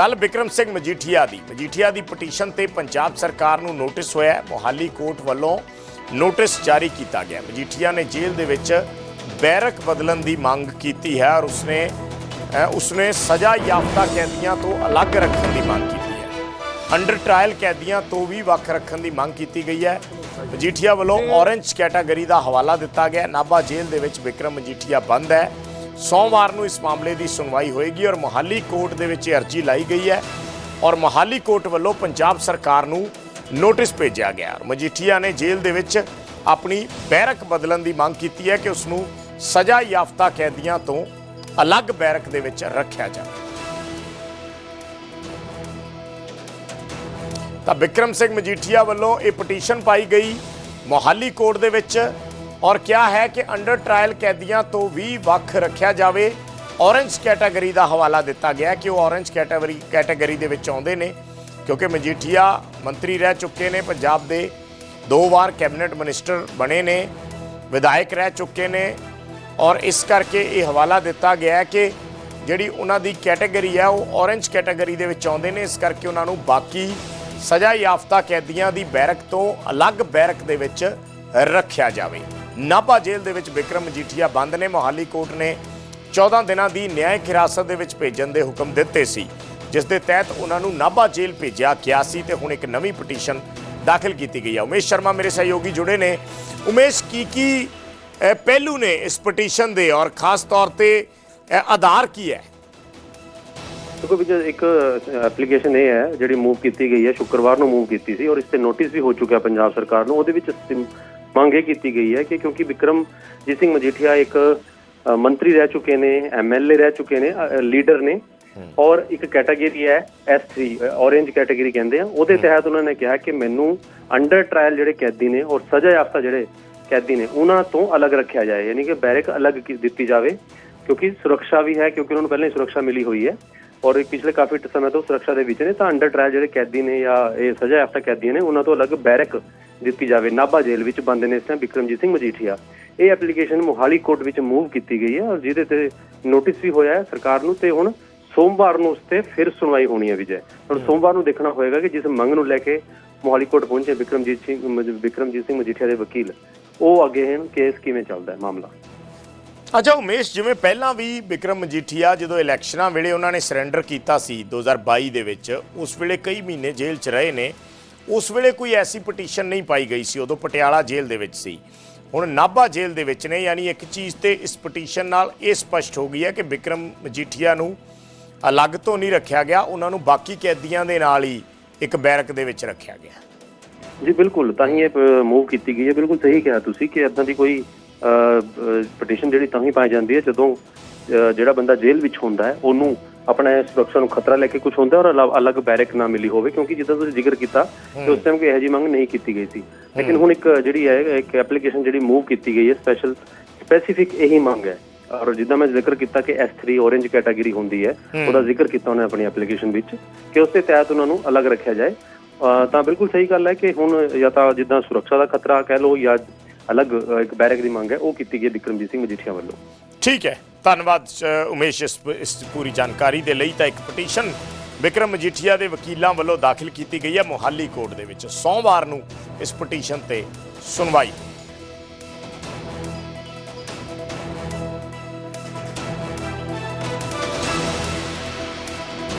ਕੱਲ ਵਿਕਰਮ ਸਿੰਘ ਮਜੀਠੀਆ ਦੀ। ਮਜੀਠੀਆ ਦੀ ਪਟੀਸ਼ਨ ਤੇ ਪੰਜਾਬ ਸਰਕਾਰ ਨੂੰ ਨੋਟਿਸ ਹੋਇਆ ਮੋਹਾਲੀ ਕੋਰਟ ਵੱਲੋਂ ਨੋਟਿਸ ਜਾਰੀ ਕੀਤਾ ਗਿਆ ਮਜੀਠੀਆ ਨੇ ਜੇਲ੍ਹ ਦੇ ਵਿੱਚ ਬੈਰਕ ਬਦਲਣ ਦੀ ਮੰਗ ਕੀਤੀ ਹੈ ਔਰ ਉਸਨੇ ਉਸਨੇ ਸਜ਼ਾ ਯਾਫਤਾ ਕੈਦੀਆਂ ਤੋਂ ਅਲੱਗ ਰੱਖਣ ਦੀ ਮੰਗ ਕੀਤੀ ਹੈ। ਅੰਡਰ ਟ੍ਰਾਇਲ ਕੈਦੀਆਂ ਤੋਂ ਵੀ ਵੱਖ ਰੱਖਣ ਦੀ ਮੰਗ ਕੀਤੀ ਗਈ ਹੈ। ਮਜੀਠੀਆ ਵੱਲੋਂ ਔਰੇਂਜ ਕੈਟਾਗਰੀ ਦਾ ਹਵਾਲਾ ਦਿੱਤਾ ਗਿਆ ਨਾਭਾ ਜੇਲ੍ਹ ਦੇ ਵਿੱਚ ਵਿਕਰਮ ਮਜੀਠੀਆ ਬੰਦ ਹੈ। ਸੋਮਵਾਰ ਨੂੰ ਇਸ ਮਾਮਲੇ ਦੀ ਸੁਣਵਾਈ ਹੋਏਗੀ ਔਰ ਮੋਹਾਲੀ ਕੋਰਟ ਦੇ ਵਿੱਚ ਇਹ ਅਰਜੀ ਲਾਈ ਗਈ ਹੈ ਔਰ ਮੋਹਾਲੀ ਕੋਰਟ ਵੱਲੋਂ ਪੰਜਾਬ ਸਰਕਾਰ ਨੂੰ ਨੋਟਿਸ ਭੇਜਿਆ ਗਿਆ ਔਰ ਮਜੀਠੀਆ ਨੇ ਜੇਲ੍ਹ ਦੇ ਵਿੱਚ ਆਪਣੀ ਬੈਰਕ ਬਦਲਣ ਦੀ ਮੰਗ ਕੀਤੀ ਹੈ ਕਿ ਉਸ ਨੂੰ ਸਜ਼ਾ ਯਾਫਤਾ ਕੈਦੀਆਂ ਤੋਂ ਅਲੱਗ ਬੈਰਕ ਦੇ ਵਿੱਚ ਰੱਖਿਆ ਜਾਵੇ। ਤਾਂ ਵਿਕਰਮ ਸਿੰਘ ਮਜੀਠੀਆ ਵੱਲੋਂ ਇਹ ਪਟੀਸ਼ਨ ਪਾਈ ਗਈ। ਮੋਹਾਲੀ ਕੋਰਟ ਦੇ ਵਿੱਚ ਔਰ ਕਿਹਾ ਹੈ ਕਿ ਅੰਡਰ ਟ੍ਰਾਇਲ ਕੈਦੀਆਂ ਤੋਂ ਵੀ ਵੱਖ ਰੱਖਿਆ ਜਾਵੇ। ਔਰੇਂਜ ਕੈਟਾਗਰੀ ਦਾ ਹਵਾਲਾ ਦਿੱਤਾ ਗਿਆ ਕਿ ਉਹ ਔਰੇਂਜ ਕੈਟਾਗਰੀ ਕੈਟਾਗਰੀ ਦੇ ਵਿੱਚ ਆਉਂਦੇ ਨੇ, ਕਿਉਂਕਿ ਮਜੀਠੀਆ ਮੰਤਰੀ ਰਹਿ ਚੁੱਕੇ ਨੇ, ਪੰਜਾਬ ਦੇ ਦੋ ਵਾਰ ਕੈਬਨਿਟ ਮਿਨਿਸਟਰ ਬਣੇ ਨੇ, ਵਿਧਾਇਕ ਰਹਿ ਚੁੱਕੇ ਨੇ ਔਰ ਇਸ ਕਰਕੇ ਇਹ ਹਵਾਲਾ ਦਿੱਤਾ ਗਿਆ ਕਿ ਜਿਹੜੀ ਉਹਨਾਂ ਦੀ ਕੈਟਾਗਰੀ ਹੈ, ਉਹ ਔਰੇਂਜ ਕੈਟਾਗਰੀ ਦੇ ਵਿੱਚ ਆਉਂਦੇ ਨੇ। ਇਸ ਕਰਕੇ ਉਹਨਾਂ ਨੂੰ ਬਾਕੀ ਸਜ਼ਾ ਯਾਫਤਾ ਕੈਦੀਆਂ ਦੀ ਬੈਰਕ ਤੋਂ ਅਲੱਗ ਬੈਰਕ ਦੇ ਵਿੱਚ ਰੱਖਿਆ ਜਾਵੇ। ਨਾਭਾ ਜੇਲ੍ਹ ਦੇ ਵਿੱਚ ਵਿਕਰਮ ਮਜੀਠੀਆ ਬੰਦ ਨੇ। ਮੋਹਾਲੀ ਕੋਰਟ ਨੇ 14 ਦਿਨਾਂ ਦੀ ਨਿਆਇਕ ਹਿਰਾਸਤ ਦੇ ਵਿੱਚ ਭੇਜਣ ਦੇ ਹੁਕਮ ਦਿੱਤੇ ਸੀ, ਜਿਸ ਦੇ ਤਹਿਤ ਉਹਨਾਂ ਨੂੰ ਨਾਭਾ ਜੇਲ੍ਹ ਭੇਜਿਆ ਗਿਆ ਸੀ ਤੇ ਹੁਣ ਇੱਕ ਨਵੀਂ ਪਟੀਸ਼ਨ ਦਾਖਲ ਕੀਤੀ ਗਈ ਹੈ। ਉਮੇਸ਼ ਸ਼ਰਮਾ ਮੇਰੇ ਸਹਿਯੋਗੀ ਜੁੜੇ ਨੇ। ਉਮੇਸ਼, ਕੀ ਕੀ ਪਹਿਲੂ ਨੇ ਇਸ ਪਟੀਸ਼ਨ ਦੇ ਔਰ ਖਾਸ ਤੌਰ ਤੇ ਆਧਾਰ ਕੀ ਹੈ? ਦੇਖੋ ਵੀ ਇੱਕ ਐਪਲੀਕੇਸ਼ਨ ਇਹ ਹੈ, ਜਿਹੜੀ ਮੂਵ ਕੀਤੀ ਗਈ ਹੈ, ਸ਼ੁੱਕਰਵਾਰ ਨੂੰ ਮੂਵ ਕੀਤੀ ਸੀ ਔਰ ਇਸ ਤੇ ਨੋਟਿਸ ਵੀ ਹੋ ਚੁੱਕਿਆ ਪੰਜਾਬ ਸਰਕਾਰ ਨੂੰ। ਉਹਦੇ ਵਿੱਚ ਮੰਗ ਇਹ ਕੀਤੀ ਗਈ ਹੈ ਕਿ ਕਿਉਂਕਿ ਵਿਕਰਮ ਜੀਤ ਸਿੰਘ ਮਜੀਠੀਆ ਇੱਕ ਮੰਤਰੀ ਰਹਿ ਚੁੱਕੇ ਨੇ ਐਮਐਲਏ ਰਹਿ ਚੁੱਕੇ ਨੇ ਲੀਡਰ ਨੇ ਔਰ ਇੱਕ ਕੈਟਾਗਰੀ ਹੈ S3 ਔਰੇਂਜ ਕੈਟਾਗਰੀ ਕਹਿੰਦੇ ਆ। ਉਹਦੇ ਤਹਿਤ ਉਹਨਾਂ ਨੇ ਕਿਹਾ ਕਿ ਮੈਨੂੰ ਅੰਡਰ ਟ੍ਰਾਇਲ ਜਿਹੜੇ ਕੈਦੀ ਨੇ ਔਰ ਸਜ਼ਾ ਯਾਫਤਾ ਜਿਹੜੇ ਕੈਦੀ ਨੇ ਉਹਨਾਂ ਤੋਂ ਅਲੱਗ ਰੱਖਿਆ ਜਾਏ ਯਾਨੀ ਕਿ ਬੈਰਕ ਅਲੱਗ ਦਿੱਤੀ ਜਾਵੇ ਕਿਉਂਕਿ ਸੁਰੱਖਿਆ ਵੀ ਹੈ ਕਿਉਂਕਿ ਉਹਨਾਂ ਨੂੰ ਪਹਿਲਾਂ ਹੀ ਸੁਰੱਖਿਆ ਮਿਲੀ ਹੋਈ ਹੈ। ਔਰ ਪਿਛਲੇ ਕਾਫੀ ਸਮੇਂ ਤੋਂ ਸੁਰੱਖਿਆ ਦੇ ਵਿੱਚ ਨੇ ਤਾਂ ਅੰਡਰ ਟ੍ਰਾਇਲ ਜਿਹੜੇ ਕੈਦੀ ਨੇ ਜਾਂ ਇਹ ਸਜ਼ਾ ਯਾਫਤਾ ਕੈਦੀ ਨੇ ਉਹਨਾਂ ਤੋਂ ਅਲੱਗ ਬੈਰਕ ਦਿੱਤੀ ਜਾਵੇ। ਨਾਭਾ ਜੇਲ੍ਹ ਵਿੱਚ ਬੰਦ ਨੇ ਇਸ ਟਾਈਮ ਵਿਕਰਮਜੀਤ ਸਿੰਘ ਮਜੀਠੀਆ। ਇਹ ਐਪਲੀਕੇਸ਼ਨ ਮੋਹਾਲੀ ਕੋਰਟ ਵਿੱਚ ਮੂਵ ਕੀਤੀ ਗਈ ਹੈ ਔਰ ਜਿਹਦੇ ਤੇ ਨੋਟਿਸ ਵੀ ਹੋਇਆ ਹੈ ਸਰਕਾਰ ਨੂੰ ਤੇ ਹੁਣ ਸੋਮਵਾਰ ਨੂੰ ਉਸ ਤੇ ਫਿਰ ਸੁਣਵਾਈ ਹੋਣੀ ਹੈ ਵਿਜੇ। ਹੁਣ ਸੋਮਵਾਰ ਨੂੰ ਦੇਖਣਾ ਹੋਏਗਾ ਕਿ ਜਿਸ ਮੰਗ ਨੂੰ ਲੈ ਕੇ ਮੋਹਾਲੀ ਕੋਰਟ ਪਹੁੰਚੇ ਵਿਕਰਮਜੀਤ ਸਿੰਘ ਮਜ- ਵਿਕਰਮਜੀਤ ਸਿੰਘ ਮਜੀਠੀਆ ਦੇ ਵਕੀਲ ਉਹ ਅੱਗੇ ਹਨ। ਕੇਸ ਕਿਵੇਂ ਚੱਲਦਾ ਹੈ? ਮਾਮਲਾ। ਅੱਛਾ, ਉਮੇਸ਼, ਜਿਵੇਂ ਪਹਿਲਾਂ ਵੀ ਵਿਕਰਮ ਮਜੀਠੀਆ ਜਦੋਂ ਇਲੈਕਸ਼ਨਾਂ ਵੇਲੇ ਉਹਨਾਂ ਨੇ ਸਰੈਂਡਰ ਕੀਤਾ ਸੀ 2022 ਦੇ ਵਿੱਚ, ਉਸ ਵੇਲੇ ਕਈ ਮਹੀਨੇ ਜੇਲ੍ਹ 'ਚ ਰਹੇ ਨੇ, ਉਸ ਵੇਲੇ ਕੋਈ ਐਸੀ ਪਟੀਸ਼ਨ ਨਹੀਂ ਪਾਈ ਗਈ ਸੀ, ਉਦੋਂ ਪਟਿਆਲਾ ਜੇਲ੍ਹ ਦੇ ਵਿੱਚ ਸੀ। ਹੁਣ ਨਾਭਾ ਜੇਲ੍ਹ ਦੇ ਵਿੱਚ ਨੇ, ਯਾਨੀ ਇੱਕ ਚੀਜ਼ ਤੇ ਇਸ ਪਟੀਸ਼ਨ ਨਾਲ ਇਹ ਸਪਸ਼ਟ ਹੋ ਗਈ ਹੈ ਕਿ ਵਿਕਰਮ ਮਜੀਠੀਆ ਨੂੰ ਅਲੱਗ ਤੋਂ ਨਹੀਂ ਰੱਖਿਆ ਗਿਆ, ਉਹਨਾਂ ਨੂੰ ਬਾਕੀ ਕੈਦੀਆਂ ਦੇ ਨਾਲ ਹੀ ਇੱਕ ਬੈਰਕ ਦੇ ਵਿੱਚ ਰੱਖਿਆ ਗਿਆ। ਜੀ, ਬਿਲਕੁਲ, ਤਾਂ ਹੀ ਇਹ ਮੂਵ ਕੀਤੀ ਗਈ ਹੈ। ਬਿਲਕੁਲ ਸਹੀ ਕਿਹਾ ਤੁਸੀਂ ਕਿ ਇਦਾਂ ਦੀ ਕੋਈ ਪਟੀਸ਼ਨ ਜਿਹੜੀ ਤਾਂ ਹੀ ਪਾਈ ਜਾਂਦੀ ਹੈ ਜਦੋਂ ਜਿਹੜਾ ਬੰਦਾ ਜੇਲ੍ਹ ਵਿੱਚ ਹੁੰਦਾ ਹੈ, ਉਹਨੂੰ ਆਪਣੇ ਸੁਰੱਖਿਆ ਨੂੰ ਖਤਰਾ ਲੈ ਕੇ ਕੁਝ ਹੁੰਦਾ ਔਰ ਅਲੱਗ- ਬੈਰਕ ਨਾ ਮਿਲੀ ਹੋਵੇ, ਕਿਉਂਕਿ ਜਿੱਦਾਂ ਤੁਸੀਂ ਜ਼ਿਕਰ ਕੀਤਾ ਕਿ ਉਸ ਟਾਈਮ ਕੋਈ ਇਹੋ ਜਿਹੀ ਮੰਗ ਨਹੀਂ ਕੀਤੀ ਗਈ ਸੀ। ਲੇਕਿਨ ਹੁਣ ਇੱਕ ਜਿਹੜੀ ਹੈ, ਇੱਕ ਐਪਲੀਕੇਸ਼ਨ ਜਿਹੜੀ ਮੂਵ ਕੀਤੀ ਗਈ ਹੈ ਸਪੈਸ਼ਲ ਸਪੈਸੀਫਿਕ ਇਹੀ ਮੰਗ ਹੈ। ਔਰ ਜਿੱਦਾਂ ਮੈਂ ਜ਼ਿਕਰ ਕੀਤਾ ਕਿ S3 ਔਰੇਂਜ ਕੈਟਾਗਰੀ ਹੁੰਦੀ ਹੈ, ਉਹਦਾ ਜ਼ਿਕਰ ਕੀਤਾ ਉਹਨੇ ਆਪਣੀ ਐਪਲੀਕੇਸ਼ਨ ਵਿੱਚ ਕਿ ਉਸ ਦੇ ਤਹਿਤ ਉਹਨਾਂ ਨੂੰ ਅਲੱਗ ਰੱਖਿਆ ਜਾਏ। ਤਾਂ ਬਿਲਕੁਲ ਸਹੀ ਗੱਲ ਹੈ ਕਿ ਹੁਣ ਜਾਂ ਤਾਂ ਜਿੱਦਾਂ ਸੁਰੱਖਿਆ ਦਾ ਖਤਰਾ ਕਹਿ ਲਓ ਜਾਂ ਅਲੱਗ ਇੱਕ ਬੈਰਕ ਦੀ ਮੰਗ ਹੈ, ਉਹ ਕੀਤੀ ਗਈ ਹੈ ਵਿਕਰਮਜੀਤ ਸਿੰਘ ਮਜੀਠੀਆ ਵੱਲੋਂ। ਠੀਕ ਹੈ, ਧੰਨਵਾਦ ਉਮੇਸ਼ ਇਸ ਇਸ ਪੂਰੀ ਜਾਣਕਾਰੀ ਦੇ ਲਈ ਤਾਂ ਇੱਕ ਪਟੀਸ਼ਨ ਵਿਕਰਮ ਮਜੀਠੀਆ ਦੇ ਵਕੀਲਾਂ ਵੱਲੋਂ ਦਾਖਲ ਕੀਤੀ ਗਈ ਹੈ ਮੋਹਾਲੀ ਕੋਰਟ ਦੇ ਵਿੱਚ। ਸੋਮਵਾਰ ਨੂੰ ਇਸ ਪਟੀਸ਼ਨ ਤੇ ਸੁਣਵਾਈ।